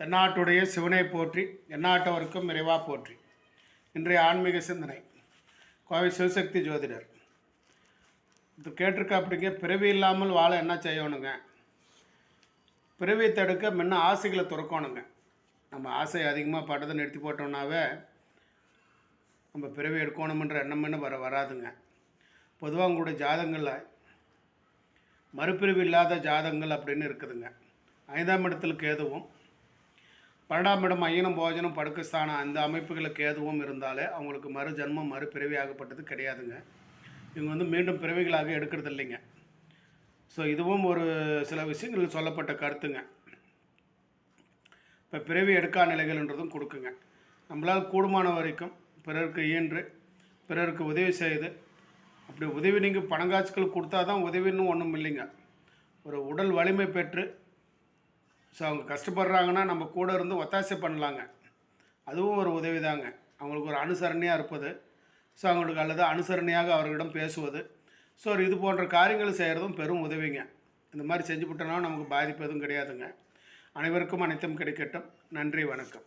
தென்னாட்டுடைய சிவனை போற்றி எந்நாட்டவருக்கும் விரைவா போற்றி. இன்றைய ஆன்மீக சிந்தனை கோவை சிவசக்தி ஜோதிடர். இது கேட்டிருக்க அப்படிங்க பிறவி இல்லாமல் வாழ என்ன செய்யணுங்க? பிறவி தடுக்க முன்ன ஆசைகளை துறக்கணுங்க. நம்ம ஆசை அதிகமாக பட்டதை நிறுத்தி போட்டோம்னாவே நம்ம பிறவி எடுக்கணுமன்ற எண்ணம்னு வர வராதுங்க. பொதுவாக உங்களுடைய ஜாதகங்களில் மறுபிரிவு இல்லாத ஜாதகங்கள் அப்படின்னு இருக்குதுங்க. ஐந்தாம் இடத்துல கேதுவும் பன்னெண்டாம் இடம் ஐயனம் போஜனம் படுக்கஸ்தானம் அந்த அமைப்புகளுக்கு ஏதுவும் இருந்தாலே அவங்களுக்கு மறு ஜென்மம் மறுபிறவி ஆகப்பட்டது கிடையாதுங்க. இவங்க வந்து மீண்டும் பிறவிகளாக எடுக்கிறது இல்லைங்க. ஸோ இதுவும் ஒரு சில விஷயங்கள் சொல்லப்பட்ட கருத்துங்க. இப்போ பிறவி எடுக்கா நிலைகள்ன்றதும் கொடுக்குங்க. நம்மளால் கூடுமான வரைக்கும் பிறருக்கு ஈன்று பிறருக்கு உதவி செய்து அப்படி உதவி நீங்கள் பணங்காட்சிகள் கொடுத்தா தான் உதவின்னு ஒன்றும் இல்லைங்க. ஒரு உடல் வலிமை பெற்று ஸோ அவங்க கஷ்டப்படுறாங்கன்னா நம்ம கூட இருந்து ஒத்தாசை பண்ணலாங்க. அதுவும் ஒரு உதவி தாங்க அவங்களுக்கு ஒரு அனுசரணையாக இருப்பது. ஸோ அவங்களுக்கு அல்லது அனுசரணையாக அவர்களிடம் பேசுவது. ஸோ இது போன்ற காரியங்கள் செய்கிறதும் பெரும் உதவிங்க. இந்த மாதிரி செஞ்சு விட்டோம்னா நமக்கு பாதிப்பு எதுவும் கிடையாதுங்க. அனைவருக்கும் அனைத்தும் கிடைக்கட்டும். நன்றி வணக்கம்.